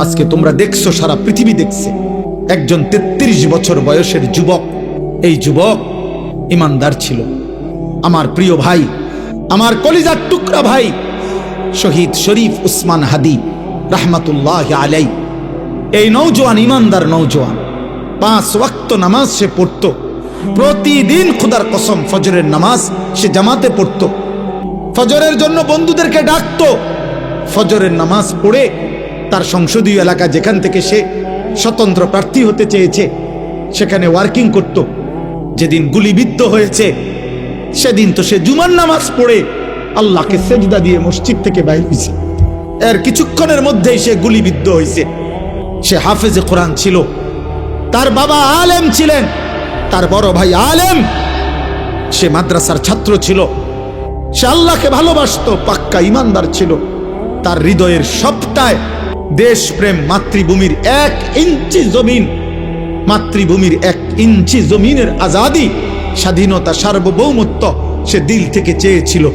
আজকে তোমরা দেখছ, সারা পৃথিবী দেখছে। একজন তেত্রিশ বছর বয়সের যুবক। এই যুবক ইমানদার ছিল। আমার প্রিয় ভাই, আমার কলিজার টুকরা ভাই, শহীদ শরীফ উসমান হাদি, রাহমাতুল্লাহ আলাই এই নৌজওয়ান ইমানদার নৌজওয়ান পাঁচ ওয়াক্ত নামাজ সে পড়তো। প্রতিদিন খুদার কসম, ফজরের নামাজ সে জামাতে পড়তো। ফজরের জন্য বন্ধুদেরকে ডাকতো। ফজরের নামাজ পড়ে তার সংসদীয় এলাকা যেখান থেকে সে স্বতন্ত্র প্রার্থী হতে চেয়েছে, সেখানে ওয়ার্কিং করত। যেদিন গুলিবিদ্ধ হয়েছে, সেদিন তো সে জুমার নামাজ পড়ে আল্লাহকে সেজদা দিয়ে মসজিদ থেকে বাইর হয়েছে। এর কিছুক্ষণের মধ্যেই সে গুলিবিদ্ধ হয়েছে। সে হাফেজে কোরআন ছিল। তার বাবা আলেম ছিলেন। তার বড় ভাই আলেম। সে মাদ্রাসার ছাত্র ছিল। সে আল্লাহকে ভালোবাসতো, পাক্কা ইমানদার ছিল। তার হৃদয়ের সবটায় দেশপ্রেম মাতৃভূমির এক ইঞ্চি জমিন। মাতৃভূমির এক ইঞ্চি জমিনের আজাদি। স্বাধীনতা সার্বভৌমত্ব সে দিল থেকে চেয়েছিল।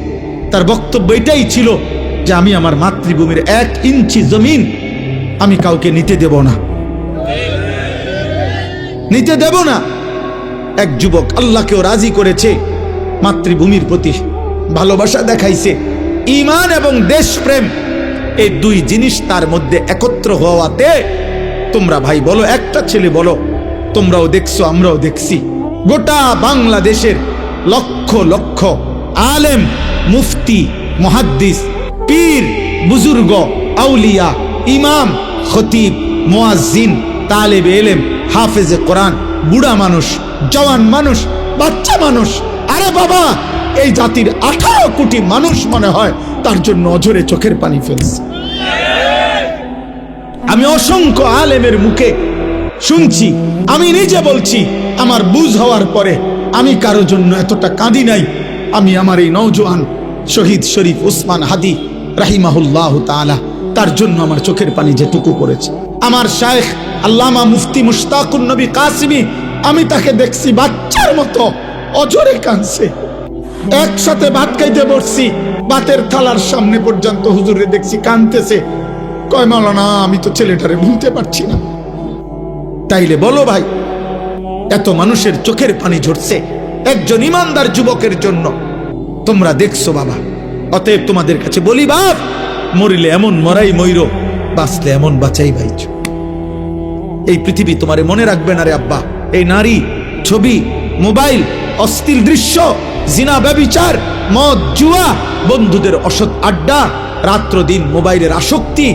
তার বক্তব্য এটাই ছিল যে আমি আমার মাতৃভূমির এক ইঞ্চি জমিন আমি কাউকে নিতে দেব না। নিতে দেব না। এক যুবক আল্লাহকেও রাজি করেছে। মাতৃভূমির প্রতি ভালোবাসা দেখাইছে। ইমান এবং দেশপ্রেম এই দুই জিনিস তার মধ্যে একত্র হওয়াতে তোমরা ভাই বলো, একটা ছেলে বলো, তোমরাও দেখছ, আমরাও দেখছি। গোটা বাংলাদেশের লক্ষ লক্ষ আলেম, মুফতি, মহাদ্দিস, পীর, বুজুর্গ, আউলিয়া, ইমাম, খতিব, মুয়াজ্জিন, তালেব এলেম, হাফেজে কোরআন, বুড়া মানুষ, জওয়ান মানুষ, বাচ্চা মানুষ। আরে বাবা এই জাতির আঠারো কোটি মানুষ মনে হয় তার জন্য অঝরে চোখের পানি ফেলছে। আমি অসংখ্য আলেমের মুখে শুনছি, আমি নিজে বলছি, আমার বুঝ হওয়ার পরে আমি কারও জন্য এতটা কাঁদি নাই। আমি আমার এই নওজোয়ান শহীদ শরীফ উসমান হাদি রাহিমাহুল্লাহ তাআলা, তার জন্য আমার চোখের পানি যেটুকু পড়েছে আমার শায়েখ আল্লামা মুফতি মুশতাকুন নবী কাসিমি, আমি তাকে দেখছি বাচ্চার মতো অজরে কাঁদছে। একসাথে ভাত খাইতে বসছি। ভাতের থালার সামনে পর্যন্ত হুজুরে দেখছি কানতেছে। কয়, মাওলানা, আমি তো ছেলেটারে ভুলতে পারছি না। তাইলে বলো ভাই, এত মানুষের চোখের পানি ঝরছে একজন ইমানদার যুবকের জন্য। তোমরা দেখছ বাবা, অতএব তোমাদের কাছে বলি বাপ, মরিলে এমন মরাই ময়ূর বাঁচলে এমন বাঁচাই ভাইছ এই পৃথিবী তোমারে মনে রাখবে না রে আব্বা। এই নারী, ছবি, মোবাইল, অস্থির দৃশ্য জিনা ব্যবিচার মদ জুয়া বন্ধুদের অসৎ আড্ডা রাত্র দিন মোবাইলের আসক্তি।